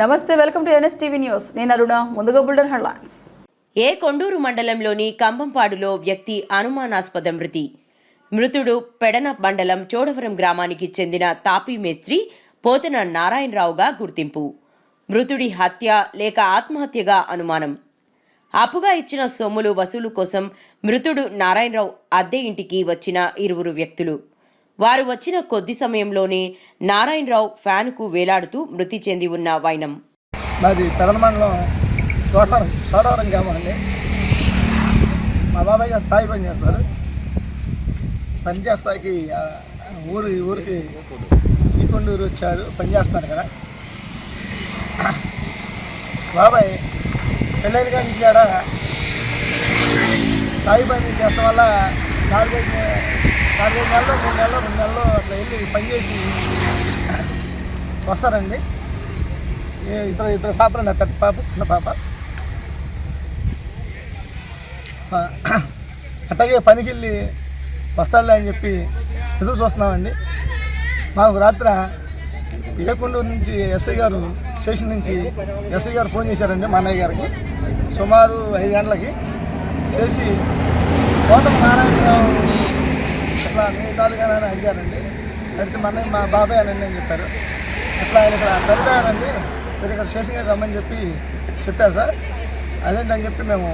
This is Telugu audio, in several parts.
నమస్తే welcome to NS TV news. నేను అరుణ ముందుగా బుల్డన్ హెడ్లైన్స్. ఏ కొండూరు మండలంలోని కంబంపాడులో వ్యక్తి అనుమానాస్పద మృతి. మృతుడు పెడన మండలం చోడవరం గ్రామానికి చెందిన తాపీ మేస్త్రి పోతన నారాయణరావుగా గుర్తింపు. మృతుడి హత్య లేక ఆత్మహత్యగా అనుమానం. అప్పుగా ఇచ్చిన సొమ్ములు వసూలు కోసం మృతుడు నారాయణరావు అద్దె ఇంటికి వచ్చిన ఇరువురు వ్యక్తులు. వారు వచ్చిన కొద్ది సమయంలోనే నారాయణరావు ఫ్యాన్కు వేలాడుతూ మృతి చెంది ఉన్న వైనం. మాది పెదన మండలం చోడవరం చోడవరం గ్రామం అండి. మా బాబాయ్ గారు తాయి పని చేస్తారు. పని చేస్తాకి ఊరు ఊరికి ఈకొండూరు వచ్చారు. పని చేస్తారు కదా బాబాయ్ పెళ్ళైన కాడి నుంచి కూడా తాయి పని చేస్తాం వల్ల నాలుగైదు నాలుగైదు నెలలు మూడు నెలలు రెండు నెలలు అట్లా వెళ్ళి పని చేసి వస్తారండి. ఇద్దరు ఇద్దరు పాపలు నా పెద్ద పాప చిన్న పాప. అట్లాగే పనికి వెళ్ళి వస్తాడులే అని చెప్పి ఎదురు చూస్తున్నామండి. మాకు రాత్ర ఏకొండూరు నుంచి ఎస్ఐ గారు స్టేషన్ నుంచి ఎస్ఐ గారు ఫోన్ చేశారండి మా అన్నయ్య గారికి. సుమారు ఐదు గంటలకి చేసి గౌతమ నారాయణరావు ఇట్లా మీ తాలూకా అని అడిగారండి అడిగితే మన మా బాబాయ్ అని అని చెప్పారు. ఇట్లా ఆయన ఇక్కడ చనిపోయారండి మీరు ఇక్కడ స్టేషన్ గారు రమ్మని చెప్పి చెప్పారు సార్. అదేంటని చెప్పి మేము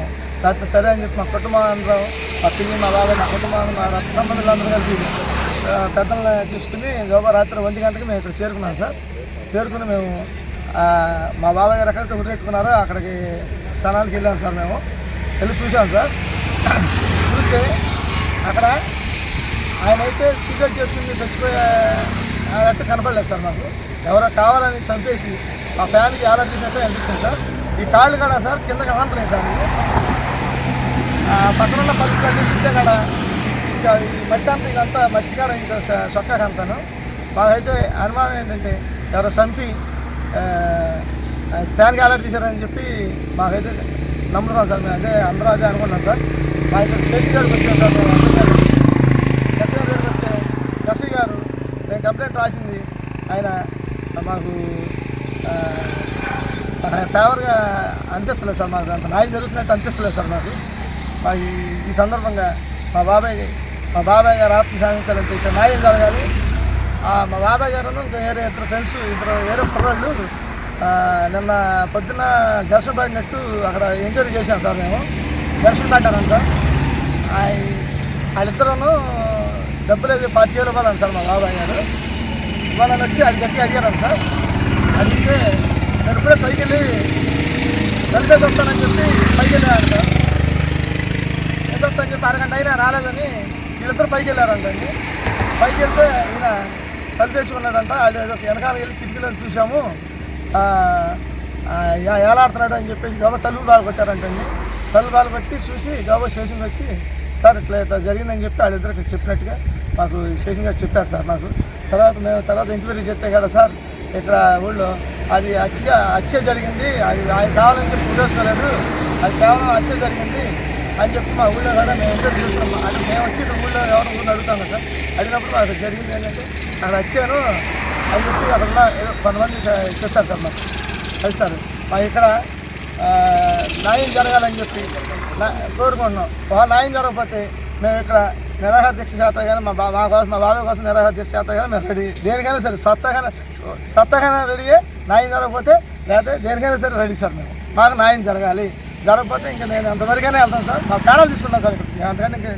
రాత్రి సరే అని చెప్పి మా కుటుంబాంధ్రం మా పిల్లి మా బాబాయ్ మా కుటుంబం మా రక్త సంబంధులు అందరూ కలిసి పెద్దలను పెద్దల్ని తీసుకుని గోబా రాత్రి ఒంటి గంటకి మేము ఇక్కడ చేరుకున్నాం సార్. చేరుకుని మేము మా బాబాయ్ గారు ఎక్కడైతే ఉరిపెట్టుకున్నారో అక్కడికి స్థలానికి వెళ్ళాం సార్ మేము. వెళ్ళి చూసాం సార్. చూస్తే అక్కడ ఆయన అయితే సూసైడ్ చేసుకుని చచ్చిపోయే అయితే కనపడలేదు సార్ మాకు. ఎవరో కావాలని చంపేసి ఆ ఫ్యాన్కి ఆరాధించినట్టే అనిపించింది సార్. ఈ కాళ్ళు కాడ సార్? కింద ఆంతలేదు సార్ పక్కన ఉన్న పల్లెటూరు చూస్తే కాడ ఈ మట్టి అంతా ఇదంతా మట్టి కాడ ఇంకా కంతాను. అంతాను మాకైతే అనుమానం ఏంటంటే ఎవరో చంపి ఫ్యాన్కి అలర్ట్ తీశారని చెప్పి మాకైతే నమ్ముతున్నాం సార్ మేము. అదే అందరూ అదే అనుకున్నాం సార్. మా ఇక్కడ స్టేషన్ గారికి వచ్చాం సార్ మేము ఎస్ఐ గారు ఎస్ఐ గారు దగ్గరికి వస్తే ఎస్ఐ గారు నేను కంప్లైంట్ రాసింది. ఆయన మాకు ఫేవర్గా అనిపిస్తలేదు సార్ మాకు. అంత న్యాయం జరుగుతున్నట్టు అనిపిస్తలేదు సార్ మాకు. మా ఈ సందర్భంగా మా బాబాయ్ మా బాబాయ్ గారు ఆత్మ సాధించాలంటే ఇక్కడ న్యాయం జరగాలి. మా బాబాయ్ గారు ఇంకా వేరే ఇద్దరు ఫ్రెండ్స్ ఇద్దరు వేరే కుర్రాళ్ళు నిన్న పొద్దున్న ఘర్షణ పడినట్టు అక్కడ ఎంక్వైరీ చేశాం సార్ మేము. ఘర్షణ పడ్డారంట. వాళ్ళిద్దరూ డబ్బులు అయితే పాతికేలు ఇవ్వాలని సార్ మా బాబాయ్ గారు. వాళ్ళని వచ్చి అది గట్టి అడిగారు సార్. అడిగితే నేను కూడా పైకి వెళ్ళి కలిపేసి వస్తానని చెప్పి పైకి వెళ్ళాను సార్ ఎంత వస్తానని చెప్పి అరగంట అయినా రాలేదని వీళ్ళిద్దరు పైకి వెళ్ళారంటండి పైకి వెళ్తే ఈయన కలిపేసి ఉన్నాడంట వాళ్ళు ఏదో వెనకాల వెళ్ళి కిటికీలో చూసాము ఆ, ఏలాడుతున్నాడు అని చెప్పేసి గవ తలుపు బాగా కొట్టారంటండి తలుపు బాగా కొట్టి చూసి గవ స్టేషన్కి వచ్చి సార్ ఇట్లా ఇట్లా జరిగిందని చెప్పి వాళ్ళిద్దరికి చెప్పినట్టుగా మాకు స్టేషన్ గారు చెప్పారు సార్ మాకు. తర్వాత మేము తర్వాత ఎంక్వైరీ చెప్తే కదా సార్ ఇక్కడ ఊళ్ళో అది అచ్చగా హత్య జరిగింది అది ఆయన కావాలని చెప్పి ఉద్దేశించలేదు అది కేవలం హత్య జరిగింది అని చెప్పి మా ఊళ్ళో కూడా మేము ఎంక్వైరీ చూస్తున్నాం అంటే మేము వచ్చి ఊళ్ళో ఎవరు ఊళ్ళో అడుగుతాము సార్. అడిగినప్పుడు అది జరిగింది ఏంటంటే అక్కడ వచ్చాను అని చెప్పి అక్కడ ఉన్న ఏదో కొంతమంది చెప్తారు సార్ మాకు. అది సార్ మా ఇక్కడ న్యాయం జరగాలని చెప్పి కోరుకుంటున్నాం. వాళ్ళ న్యాయం జరగకపోతే మేము ఇక్కడ నిరాహార దీక్ష చేత కానీ మా మా కోసం మా బాబాయ్ కోసం నిరాహార దీక్ష చేత కానీ మేము రెడీ. దేనికైనా సరే సత్తగానే సత్తగానే రెడీయే. న్యాయం జరగకపోతే లేకపోతే దేనికైనా సరే రెడీ సార్ మేము. మాకు న్యాయం జరగాలి. జరగకపోతే ఇంకా నేను అంతవరకైనా వెళ్తాను సార్. మా ప్రాణాలు తీసుకున్నాను సార్ ఇక్కడ. అంతకంటే ఇంకా